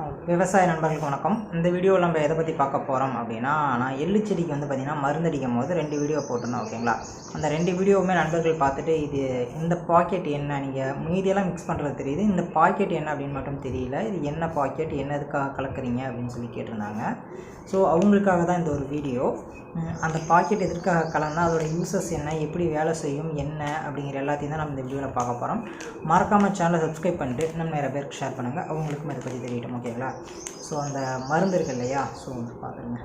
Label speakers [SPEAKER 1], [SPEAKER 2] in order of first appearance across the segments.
[SPEAKER 1] விவசாய நண்பர்களுக்கு வணக்கம். இந்த வீடியோவில் நம்ம எதை பற்றி பார்க்க போகிறோம் அப்படின்னா நான் எள்ளு செடிக்கு வந்து பார்த்திங்கன்னா மருந்தடிக்கும் போது ரெண்டு வீடியோ போட்டிருந்தோம் ஓகேங்களா அந்த ரெண்டு வீடியோவுமே நண்பர்கள் பார்த்துட்டு இது இந்த பாக்கெட் என்ன? நீங்கள் மீதியெல்லாம் மிக்ஸ் பண்ணுறது தெரியுது. இந்த பாக்கெட் என்ன அப்படின்னு மட்டும் தெரியல. இது என்ன பாக்கெட் என்ன எதுக்காக கலக்குறீங்க? அப்படின்னு சொல்லி கேட்டிருந்தாங்க. ஸோ அவங்களுக்காக தான் இந்த ஒரு வீடியோ அந்த பாக்கெட் எதற்காக கலந்தால் அதோட யூசஸ் என்ன? எப்படி வேலை செய்யும்? என்ன? அப்படிங்கிற எல்லாத்தையும் தான் நம்ம இந்த வீடியோவில் பார்க்க போகிறோம் மறக்காமல் சேனலை சப்ஸ்கிரைப் பண்ணிட்டு இன்னும் நிறைய பேருக்கு ஷேர் பண்ணுங்கள் அவங்களுக்கும் இதை பற்றி தெரியட்டும் ஓகேங்களா? ஸோ அந்த மருந்து இருக்கு இல்லையா? ஸோ வந்து பார்த்துருங்க.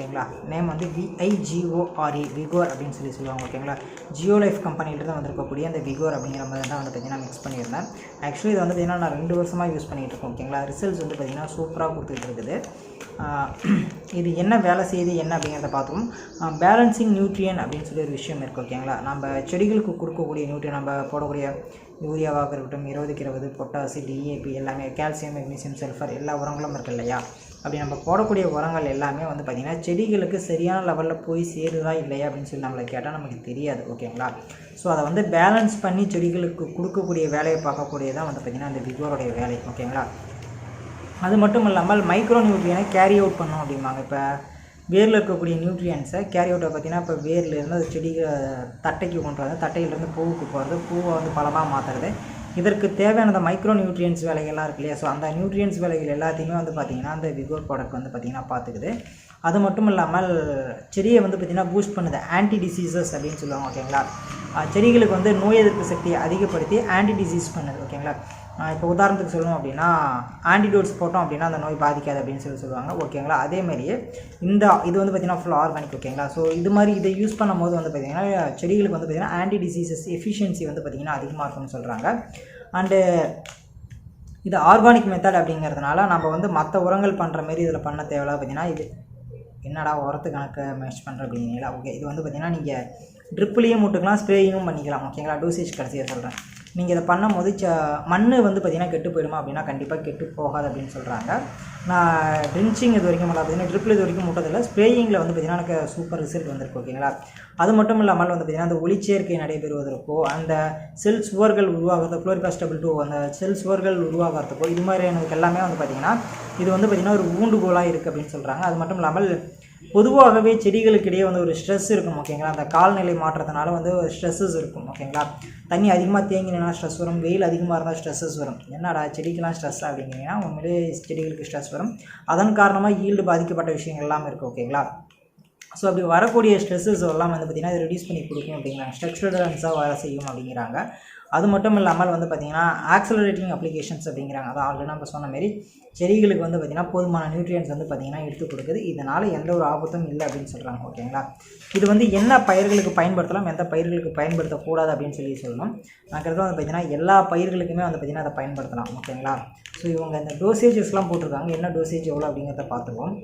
[SPEAKER 1] ஓகேங்களா? நேம் வந்து விஐஜிஓஆர்இ விகோர் அப்படின்னு சொல்லி சொல்லுவாங்க ஓகேங்களா? ஜியோ லைஃப் கம்பெனிலேருந்து வந்திருக்கக்கூடிய அந்த விகோர் அப்படிங்கிற மாதிரி தான் வந்து பார்த்தீங்கன்னா மிக்ஸ் பண்ணியிருந்தேன். ஆக்சுவலி இது வந்து பார்த்தீங்கன்னா நான் ரெண்டு வருஷமாக யூஸ் பண்ணிகிட்டு இருக்கேன் ஓகேங்களா? ரிசல்ட்ஸ் வந்து பார்த்திங்கன்னா சூப்பராக கொடுத்துட்டு இருக்குது. இது என்ன வேலை செய்யுது என்ன அப்படிங்கிறத பார்த்தோம் பேலன்சிங் நியூட்ரியன் அப்படின்னு சொல்லி ஒரு விஷயம் இருக்குது ஓகேங்களா? நம்ம செடிகளுக்கு கொடுக்கக்கூடிய நியூட்ரியன் நம்ம போடக்கூடிய யூரியாவாக இருக்கட்டும் இருபதுக்கு இருபது பொட்டாசி டிஏபி எல்லாமே கால்சியம் மெக்னீசியம் சல்ஃபர் எல்லா உரங்களும் இருக்குது இல்லையா? அப்படி நம்ம போடக்கூடிய உரங்கள் எல்லாமே வந்து பார்த்திங்கன்னா செடிகளுக்கு சரியான லெவலில் போய் சேருதா இல்லையா அப்படின்னு சொல்லி நம்மளை கேட்டால் நமக்கு தெரியாது ஓகேங்களா ஸோ அதை வந்து பேலன்ஸ் பண்ணி செடிகளுக்கு கொடுக்கக்கூடிய வேலையை பார்க்கக்கூடியதான் வந்து பார்த்திங்கன்னா அந்த விகோருடைய வேலை ஓகேங்களா அது மட்டும் இல்லாமல் மைக்ரோ நியூட்ரியனை கேரி அவுட் பண்ணோம் அப்படிம்பாங்க. இப்போ வேரில் இருக்கக்கூடிய நியூட்ரியன்ஸை கேரி அவுட்டை பார்த்தீங்கன்னா இப்போ வேர்லேருந்து அது செடிகளை தட்டைக்கு கொண்டு வரது தட்டையிலேருந்து பூவுக்கு போகிறது பூவை வந்து பழமாக மாற்றுறது இதற்கு தேவையான அந்த மைக்ரோ நியூட்ரியன்ஸ் வேலைகள்லாம் இருக்கு இல்லையா? ஸோ அந்த நியூட்ரியன்ஸ் வேலைகள் எல்லாத்தையுமே வந்து பார்த்திங்கன்னா அந்த விகோர் ப்ராடக்ட் வந்து பார்த்திங்கன்னா பார்த்துக்குது அது மட்டும் இல்லாமல் செடியை வந்து பார்த்திங்கன்னா பூஸ்ட் பண்ணுது. ஆன்டி டிசீசஸ் அப்படின்னு சொல்லுவாங்க ஓகேங்களா செடிகளுக்கு வந்து நோய் எதிர்ப்பு சக்தியை அதிகப்படுத்தி ஆன்டி டிசீஸ் பண்ணுது ஓகேங்களா இப்போ உதாரணத்துக்கு சொல்லணும் அப்படின்னா ஆன்டிடோட்ஸ் போட்டோம் அப்படின்னா அந்த நோய் பாதிக்காது அப்படின்னு சொல்லி சொல்லுவாங்க. ஓகேங்களா அதே மாதிரியே இந்த இது வந்து பார்த்திங்கன்னா ஃபுல் ஆர்கானிக் ஓகேங்களா ஸோ இது மாதிரி இதை யூஸ் பண்ணும்போது வந்து பார்த்திங்கன்னா செடிகளுக்கு வந்து பார்த்திங்கன்னா ஆன்டி டிசீசஸ் எஃபிஷியன்சி வந்து பார்த்திங்கன்னா அதிகமாக இருக்கும்னு சொல்கிறாங்க அண்டு இது ஆர்கானிக் மெத்தட் அப்படிங்கிறதுனால நம்ம வந்து மற்ற உரங்கள் பண்ணுற மாரி இதில் பண்ண தேவையில்ல பார்த்தீங்கன்னா இது என்னடா உரத்து கணக்கு மேட்ச் பண்ணுற அப்படிங்களா ஓகே இது வந்து பார்த்தீங்கன்னா நீங்கள் ட்ரிப்லேயும் விட்டுக்கலாம் ஸ்ப்ரேயிங்கும் பண்ணிக்கலாம். ஓகேங்களா டோசேஜ் கடைசியாக சொல்கிறேன் நீங்கள் இதை பண்ணும்போது ச மண் வந்து பார்த்திங்கன்னா கெட்டு போயிடுமா அப்படின்னா கண்டிப்பாக கெட்டு போகாது அப்படின்னு சொல்கிறாங்க நான் ட்ரின்ச்சிங் இது வரைக்கும் பண்ணல பார்த்தீங்கன்னா ட்ரிப்பில் இது வரைக்கும் முட்டதில்லை ஸ்ப்ரேயிங்கில் வந்து பார்த்திங்கன்னா எனக்கு சூப்பர் ரிசல்ட் வந்திருக்கு ஓகேங்களா? அது மட்டும் இல்லாமல் வந்து பார்த்திங்கன்னா அந்த ஒளிச்சேர்க்கை நடைபெறுவதற்கோ அந்த செல் சுவர்கள் உருவாகிறது குளோரிகாஸ்டபிள் டூ அந்த செல் சுவர்கள் உருவாகிறதுக்கோ இது மாதிரியானதுக்கு எல்லாமே வந்து பார்த்திங்கன்னா இது வந்து பார்த்திங்கன்னா ஒரு ஊண்டுகோலாக இருக்குது அப்படின்னு சொல்கிறாங்க அது மட்டும் இல்லாமல் பொதுவாகவே செடிகளுக்கு இடையே வந்து ஒரு ஸ்ட்ரெஸ் இருக்கும் ஓகேங்களா அந்த கால்நிலை மாற்றத்தினால வந்து ஒரு ஸ்ட்ரெஸ்ஸஸ் இருக்கும் ஓகேங்களா தண்ணி அதிகமாக தேங்கினா ஸ்ட்ரெஸ் வரும் வெயில் அதிகமாக இருந்தால் ஸ்ட்ரெஸ்ஸஸ் வரும். என்னடா செடிக்கெலாம் ஸ்ட்ரெஸ் அப்படிங்கிறீங்கன்னா உண்மையிலே செடிகளுக்கு ஸ்ட்ரெஸ் வரும். அதன் காரணமாக ஈல்டு பாதிக்கப்பட்ட விஷயங்கள் எல்லாம் இருக்குது ஓகேங்களா ஸோ அப்படி வரக்கூடிய ஸ்ட்ரெஸ்ஸஸ் எல்லாம் வந்து பார்த்திங்கன்னா இதை ரெடியூஸ் பண்ணி கொடுக்கும் அப்படிங்கிறாங்க. ஸ்ட்ரக்சரல்ஸாக வேலை செய்யும் அப்படிங்கிறாங்க. அது மட்டும் இல்லாமல் வந்து பார்த்திங்கன்னா ஆக்சலரேட்டிங் அப்ளிகேஷன்ஸ் அப்படிங்கிறாங்க. அதான் ஆல்ரெடி நம்ம சொன்ன மாதிரி செடிகளுக்கு வந்து பார்த்திங்கன்னா போதுமான நியூட்ரியன்ஸ் வந்து பார்த்திங்கன்னா எடுத்து கொடுக்குது. இதனால் எந்த ஒரு ஆபத்தும் இல்லை அப்படின்னு சொல்கிறாங்க ஓகேங்களா இது வந்து என்ன பயிர்களுக்கு பயன்படுத்தலாம் எந்த பயிர்களுக்கு பயன்படுத்தக்கூடாது அப்படின்னு சொல்லி சொல்லணும். நான் கருத்து வந்து பார்த்திங்கன்னா எல்லா பயிர்களுக்குமே வந்து பார்த்திங்கன்னா அதை பயன்படுத்தலாம். ஓகேங்களா ஸோ இவங்க இந்த டோசேஜஸ்லாம் போட்டிருக்காங்க. என்ன டோசேஜ் எவ்வளோ அப்படிங்கிறத பார்த்துக்குவோம்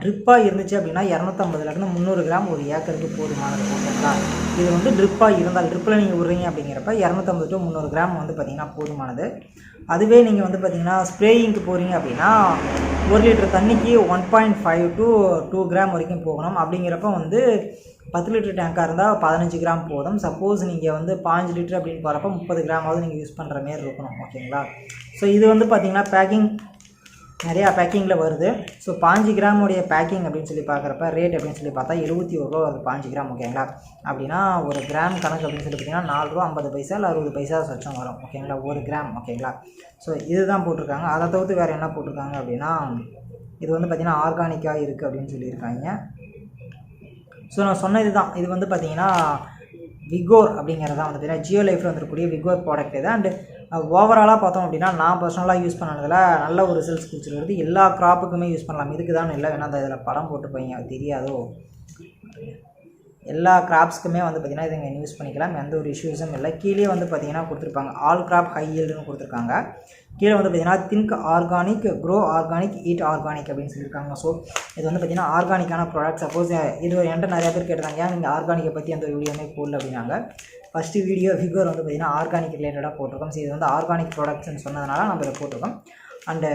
[SPEAKER 1] ட்ரிப்பாக இருந்துச்சு அப்படின்னா இரநூத்தம்பதுலேருந்து முந்நூறு கிராம் ஒரு ஏக்கருக்கு போதுமானது ஓகேங்களா இது வந்து ட்ரிப்பாக இருந்தால் ட்ரிப்பில் நீங்கள் விடுறீங்க அப்படிங்கிறப்ப இரநூத்தம்பது டு முந்நூறு கிராம் வந்து பார்த்திங்கன்னா போதுமானது. அதுவே நீங்கள் வந்து பார்த்திங்கன்னா ஸ்ப்ரேயிங்க்கு போகிறீங்க அப்படின்னா ஒரு லிட்டர் தண்ணிக்கு one point five to two gram வரைக்கும் போகணும். அப்படிங்கிறப்ப வந்து பத்து லிட்டர் டேங்காக இருந்தால் பதினஞ்சு கிராம் போதும். சப்போஸ் நீங்கள் வந்து பாஞ்சு லிட்டர் அப்படின்னு போகிறப்ப முப்பது கிராமாவது நீங்கள் யூஸ் பண்ணுற மாரி இருக்கணும். ஓகேங்களா ஸோ இது வந்து பார்த்திங்கன்னா பேக்கிங் நிறையா பேக்கிங்கில் வருது. ஸோ பாஞ்சு கிராமுடைய பேக்கிங் அப்படின்னு சொல்லி பார்க்குறப்ப ரேட் அப்படின்னு சொல்லி பார்த்தா எழுபத்தி ஒரு ரூபா வருது பாஞ்சு கிராம் ஓகேங்களா அப்படின்னா ஒரு கிராம் கணக்கு அப்படின்னு சொல்லி பார்த்தீங்கன்னா நாலு ரூபா ஐம்பது பைசா இல்லை அறுபது பைசா சொச்சம் வரும் ஓகேங்களா ஒரு கிராம் ஓகேங்களா ஸோ இதுதான் போட்டிருக்காங்க. அதை தவிர்த்து வேறு என்ன போட்டிருக்காங்க அப்படின்னா இது வந்து பார்த்திங்கன்னா ஆர்கானிக்காக இருக்குது அப்படின்னு சொல்லியிருக்காங்க. ஸோ நான் சொன்னது தான் இது வந்து பார்த்திங்கன்னா விகோர் அப்படிங்கிறது தான் வந்து பார்த்தீங்கன்னா ஜியோ லைஃப்பில் வந்துருக்கக்கூடிய விகோர் ப்ராடக்ட் இது. அண்டு ஓவராலாக பார்த்தோம் அப்படின்னா நான் பர்சனலாக யூஸ் பண்ணதில் நல்ல ஒரு ரிசல்ட்ஸ் கொடுத்துருக்குறது. எல்லா க்ராப்புக்குமே யூஸ் பண்ணலாம். இதுக்கு தான் இல்லை வேணா அந்த இதில் படம் போட்டு போய்ங்க அது தெரியாதோ? எல்லா கிராப்ஸ்க்குமே வந்து பார்த்திங்கன்னா இதை நீங்கள் யூஸ் பண்ணிக்கலாம். எந்த ஒரு இஷ்யூஸும் இல்லை. கீழே வந்து பார்த்தீங்கன்னா கொடுத்துருப்பாங்க. ஆல் கிராப் ஹை ஈல்டுன்னு கொடுத்துருக்காங்க. கீழே வந்து பார்த்தீங்கன்னா think organic grow organic eat organic அப்படின்னு சொல்லியிருக்காங்க. ஸோ இது வந்து பார்த்தீங்கன்னா ஆர்கானிக்கான ப்ராடக்ட் சப்போஸ் இது என்கிட்ட நிறைய பேர் கேட்டிருந்தாங்க ஏன் நீங்கள் ஆர்கானிக்கை பற்றி அந்த வீடியோமே போடல அப்படின்னாங்க. ஃபஸ்ட்டு வீடியோ ஃபிகர் வந்து பார்த்திங்கன்னா ஆர்கானிக் ரிலேட்டடாக போட்டிருக்கோம். ஸோ இது வந்து ஆர்கானிக் ப்ராடக்ட்ஸ்னு சொன்னதுனால நம்ம இதை போட்டிருக்கோம். அண்டு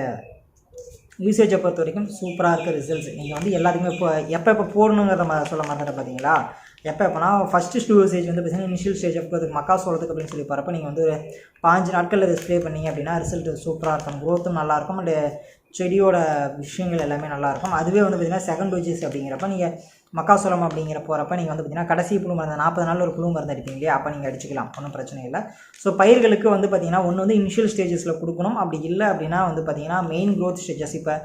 [SPEAKER 1] யூசேஜை பொறுத்த வரைக்கும் சூப்பராக இருக்க ரிசல்ட்ஸ் நீங்கள் வந்து எல்லாத்துக்குமே இப்போ எப்போ எப்போ போடணுங்கிறத ம- சொல்ல மறந்துட்டேன் பார்த்தீங்களா எப்போ எப்போனா ஃபஸ்ட்டு ஸ்டூ ஸ்டேஜ் வந்து பார்த்தீங்கன்னா இனிஷியல் ஸ்டேஜ் ஆஃப் மக்கா சோளத்துக்கு அப்படின்னு சொல்லி போகிறப்ப நீங்கள் வந்து ஒரு பாஞ்சு நாட்களில் இதை ஸ்ப்ரே பண்ணீங்க அப்படின்னா ரிசல்ட் சூப்பராக இருக்கும். க்ரோத்தும் நல்லாயிருக்கும் அண்டு செடியோட விஷயங்கள் எல்லாமே நல்லாயிருக்கும் அதுவே வந்து பார்த்திங்கன்னா செகண்ட் டோஜஸ் அப்படிங்கிறப்ப நீங்கள் மக்காசோளம் அப்படிங்கிற போகிறப்ப நீங்கள் வந்து பார்த்தீங்கன்னா கடைசி புழு மருந்து நாற்பது நாள் ஒரு புழு மருந்து அடிப்பீங்க இல்லையா? அப்போ நீங்கள் அடிச்சுக்கலாம். ஒன்றும் பிரச்சனை இல்லை. ஸோ பயிர்களுக்கு வந்து பார்த்திங்கன்னா ஒன்று வந்து இனிஷியல் ஸ்டேஜஸில் கொடுக்கணும். அப்படி இல்லை அப்படின்னா வந்து பார்த்திங்கன்னா மெயின் க்ரோத் ஸ்டேஜஸ் இப்போ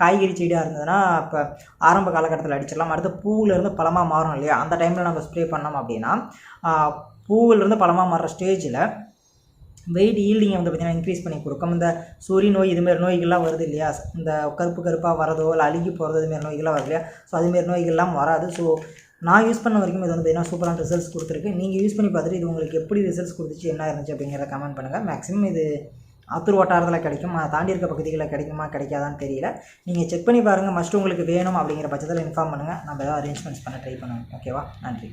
[SPEAKER 1] காய்கறி செடியாக இருந்ததுன்னா இப்போ ஆரம்ப காலகட்டத்தில் அடிச்சிடலாம். அடுத்து பூவிலேருந்து பழமாக மாறும் இல்லையா? அந்த டைமில் நம்ம ஸ்ப்ரே பண்ணோம் அப்படின்னா பூவிலிருந்து பழமாக மாறுற ஸ்டேஜில் வெயிட் ஈல்டிங்கை வந்து பார்த்திங்கன்னா இன்க்ரீஸ் பண்ணி கொடுக்கும். இந்த சூரிய நோய் இதுமாரி நோய்கள்லாம் வருது இல்லையா? இந்த கருப்பு கருப்பாக வரதோ இல்லை அழுகி போகிறதோ இதுமாரி நோய்கள்லாம் வருது இல்லையா? ஸோ அதுமாரி நோய்கள்லாம் வராது. ஸோ நான் யூஸ் பண்ண வரைக்கும் இது வந்து பார்த்திங்கன்னா சூப்பரான ரிசல்ட்ஸ் கொடுத்துருக்கு. நீங்கள் யூஸ் பண்ணி பார்த்துட்டு இது உங்களுக்கு எப்படி ரிசல்ட்ஸ் கொடுத்துச்சு என்ன இருந்துச்சு அப்படிங்கிறத கமெண்ட் பண்ணுங்கள் மேக்ஸிமம் இது ஆத்தூர் வட்டாரத்தில் கிடைக்கும். அதை தாண்டி இருக்க பகுதிகளில் கிடைக்குமா கிடைக்காதான்னு தெரியல. நீங்கள் செக் பண்ணி பாருங்கள் மஸ்ட் உங்களுக்கு வேணும் அப்படிங்கிற பட்சத்தில் இன்ஃபார்ம் பண்ணுங்கள் நம்ம ஏதாவது அரேஞ்ச்மெண்ட்ஸ் பண்ண ட்ரை பண்ணுவோம். ஓகேவா நன்றி.